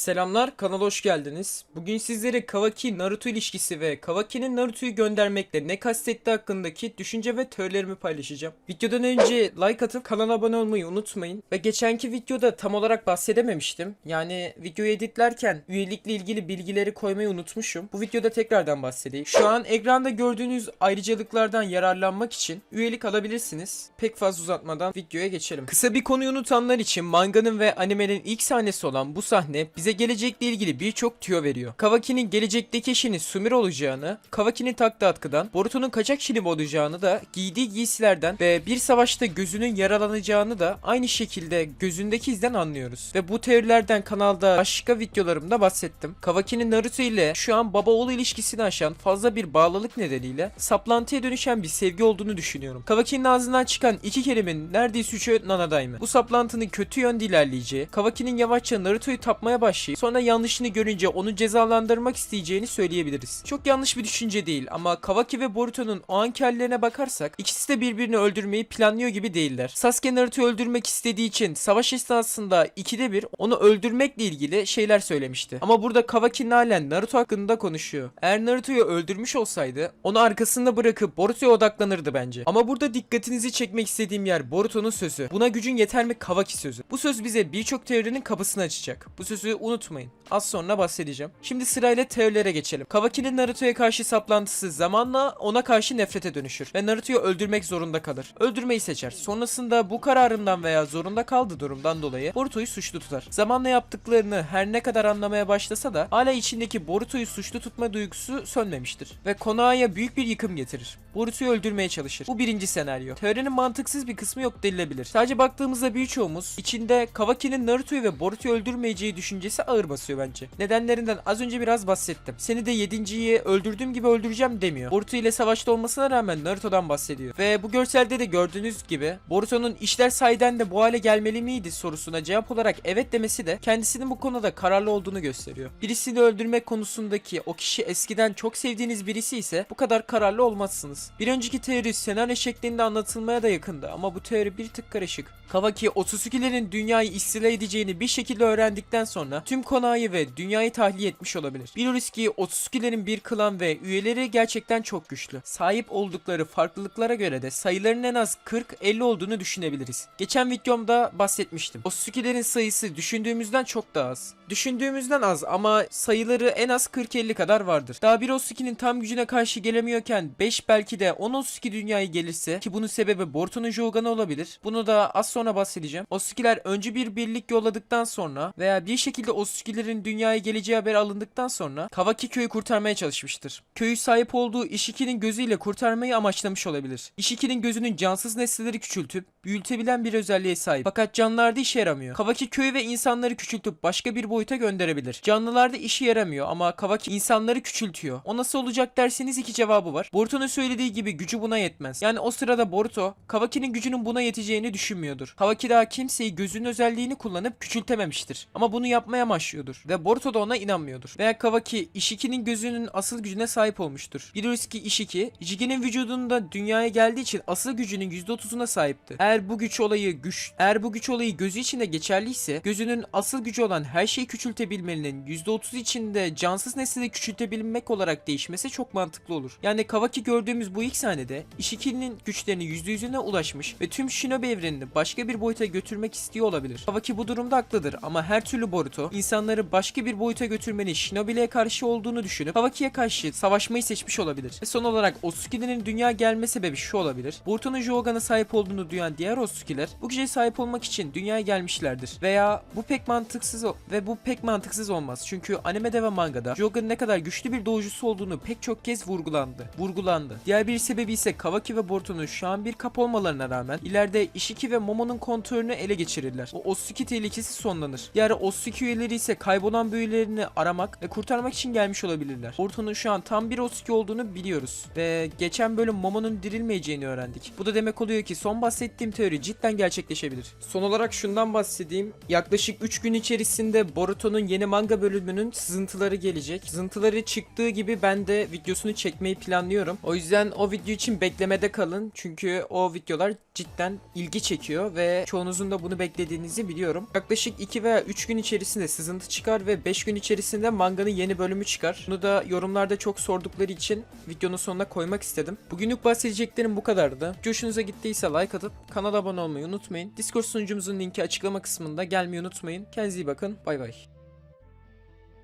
Selamlar, kanala hoş geldiniz. Bugün sizlere Kawaki Naruto ilişkisi ve Kawaki'nin Naruto'yu göndermekle ne kastettiği hakkındaki düşünce ve teorilerimi paylaşacağım. Videodan önce like atıp kanala abone olmayı unutmayın. Ve geçenki videoda tam olarak bahsedememiştim. Yani videoyu editlerken üyelikle ilgili bilgileri koymayı unutmuşum. Bu videoda tekrardan bahsedeyim. Şu an ekranda gördüğünüz ayrıcalıklardan yararlanmak için üyelik alabilirsiniz. Pek fazla uzatmadan videoya geçelim. Kısa bir konuyu unutanlar için manganın ve animenin ilk sahnesi olan bu sahne bize gelecekle ilgili birçok tüyo veriyor. Kawaki'nin gelecekteki eşinin Sumire olacağını, Kawaki'nin taktığı atkıdan, Boruto'nun kaçak şilim olacağını da giydiği giysilerden ve bir savaşta gözünün yaralanacağını da aynı şekilde gözündeki izden anlıyoruz. Ve bu teorilerden kanalda başka videolarımda bahsettim. Kawaki'nin Naruto ile şu an baba oğul ilişkisini aşan fazla bir bağlılık nedeniyle saplantıya dönüşen bir sevgi olduğunu düşünüyorum. Kawaki'nin ağzından çıkan iki kelimenin neredeyse üçü Nanadai Bu saplantının kötü yönde ilerleyeceği, Kawaki'nin yavaşça Naruto'yu tapmaya başlayıp sonra yanlışını görünce onu cezalandırmak isteyeceğini söyleyebiliriz. Çok yanlış bir düşünce değil ama Kawaki ve Boruto'nun o anki hallerine bakarsak ikisi de birbirini öldürmeyi planlıyor gibi değiller. Sasuke Naruto'yu öldürmek istediği için savaş esnasında ikide bir onu öldürmekle ilgili şeyler söylemişti. Ama burada Kawaki'nin halen Naruto hakkında konuşuyor. Eğer Naruto'yu öldürmüş olsaydı onu arkasında bırakıp Boruto'ya odaklanırdı bence. Ama burada dikkatinizi çekmek istediğim yer Boruto'nun sözü. Buna gücün yeter mi Kawaki sözü. Bu söz bize birçok teorinin kapısını açacak. Bu sözü unutmayın. Az sonra bahsedeceğim. Şimdi sırayla teorilere geçelim. Kawaki'nin Naruto'ya karşı saplantısı zamanla ona karşı nefrete dönüşür ve Naruto'yu öldürmek zorunda kalır. Öldürmeyi seçer. Sonrasında bu kararından veya zorunda kaldığı durumdan dolayı Boruto'yu suçlu tutar. Zamanla yaptıklarını her ne kadar anlamaya başlasa da hala içindeki Boruto'yu suçlu tutma duygusu sönmemiştir ve Konoha'ya büyük bir yıkım getirir. Boruto'yu öldürmeye çalışır. Bu birinci senaryo. Teorinin mantıksız bir kısmı yok denilebilir. Sadece baktığımızda birçoğumuz içinde Kawaki'nin Naruto'yu ve Boruto'yu öldürmeyeceği düşüncesi ağır basıyor bence. Nedenlerinden az önce biraz bahsettim. Seni de yedinciyi öldürdüğüm gibi öldüreceğim demiyor. Boruto ile savaşta olmasına rağmen Naruto'dan bahsediyor. Ve bu görselde de gördüğünüz gibi Boruto'nun işler sayeden de bu hale gelmeli miydi sorusuna cevap olarak evet demesi de kendisinin bu konuda kararlı olduğunu gösteriyor. Birisini öldürmek konusundaki o kişi eskiden çok sevdiğiniz birisi ise bu kadar kararlı olmazsınız. Bir önceki teori senaryo şeklinde anlatılmaya da yakındı ama bu teori bir tık karışık. Kawaki Otsutsuki'lerin dünyayı istila edeceğini bir şekilde öğrendikten sonra tüm Konoha'yı ve dünyayı tahliye etmiş olabilir. Biliriz ki Otsutsuki'lerin bir klan ve üyeleri gerçekten çok güçlü. Sahip oldukları farklılıklara göre de sayılarının en az 40-50 olduğunu düşünebiliriz. Geçen videomda bahsetmiştim. Otsutsuki'lerin sayısı düşündüğümüzden çok daha az. Düşündüğümüzden az ama sayıları en az 40-50 kadar vardır. Daha bir Otsutsuki'nin tam gücüne karşı gelemiyorken 5 belki de 10 Otsutsuki dünyaya gelirse ki bunun sebebi Boruto'nun Jogan'ı olabilir. Bunu da az sonra bahsedeceğim. Otsutsukiler önce bir birlik yolladıktan sonra veya bir şekilde Otsutsukilerin dünyaya geleceği haber alındıktan sonra Kawaki köyü kurtarmaya çalışmıştır. Köyü sahip olduğu Ishiki'nin gözüyle kurtarmayı amaçlamış olabilir. Ishiki'nin gözünün cansız nesneleri küçültüp büyütebilen bir özelliğe sahip. Fakat canlılarda işe yaramıyor. Kawaki köyü ve insanları küçültüp başka bir boyuta gönderebilir. Canlılarda işe yaramıyor ama Kawaki insanları küçültüyor. O nasıl olacak derseniz iki cevabı var. Boruto'nun söylediği gibi gücü buna yetmez. Yani o sırada Boruto Kawaki'nin gücünün buna yeteceğini düşünmüyordur. Kawaki daha kimseyi gözün özelliğini kullanıp küçültememiştir. Ama bunu yapmaya amaçlıyordur ve Boruto da ona inanmıyordur. Veya Kawaki Ishiki'nin gözünün asıl gücüne sahip olmuştur. Biliyoruz ki Ishiki, Ishiki'nin vücudunda dünyaya geldiği için asıl gücünün %30'una sahipti. Eğer bu güç olayı güç, eğer bu güç olayı gözü içinde geçerliyse gözünün asıl gücü olan her şeyi küçültebilmenin %30 içinde cansız nesneleri küçültebilmek olarak değişmesi çok mantıklı olur. Yani Kawaki gördüğümüz bu ilk sahnede Ishiki'nin güçlerini %100'üne ulaşmış ve tüm Shinobi evrenini başka bir boyuta götürmek istiyor olabilir. Kawaki bu durumda haklıdır ama her türlü Boruto insanları başka bir boyuta götürmenin Shinobi'ye karşı olduğunu düşünüp Kawaki'ye karşı savaşmayı seçmiş olabilir. Ve son olarak Otsutsuki'lerin dünya gelme sebebi şu olabilir. Boruto'nun Jogan'a sahip olduğunu duyan diğer Otsutsuki'ler bu güce sahip olmak için dünyaya gelmişlerdir. Veya bu pek mantıksız ve bu pek mantıksız olmaz. Çünkü animede ve mangada Jogan'ın ne kadar güçlü bir doğucusu olduğunu pek çok kez vurgulandı. Vurgulandı. Diğer bir sebebi ise Kawaki ve Boruto'nun şu an bir kap olmalarına rağmen ileride Ishiki ve Momo'nun kontrolünü ele geçirirler. O Otsutsuki tehlikesi sonlanır. Diğer Otsutsuki üyeleri ise kaybolan büyülerini aramak ve kurtarmak için gelmiş olabilirler. Boruto'nun şu an tam bir Otsutsuki olduğunu biliyoruz. Ve geçen bölüm Momo'nun dirilmeyeceğini öğrendik. Bu da demek oluyor ki son bahsettiğim teori cidden gerçekleşebilir. Son olarak şundan bahsedeyim. Yaklaşık 3 gün içerisinde Boruto'nun yeni manga bölümünün sızıntıları gelecek. Sızıntıları çıktığı gibi ben de videosunu çekmeyi planlıyorum. O yüzden o video için beklemede kalın. Çünkü o videolar cidden ilgi çekiyor ve çoğunuzun da bunu beklediğinizi biliyorum. Yaklaşık 2 veya 3 gün içerisinde sızıntı çıkar ve 5 gün içerisinde manganın yeni bölümü çıkar. Bunu da yorumlarda çok sordukları için videonun sonuna koymak istedim. Bugünlük bahsedeceklerim bu kadardı. Hoşunuza gittiyse like atıp kanala abone olmayı unutmayın. Discord sunucumuzun linki açıklama kısmında gelmeyi unutmayın. Kendinize iyi bakın. Bay bay.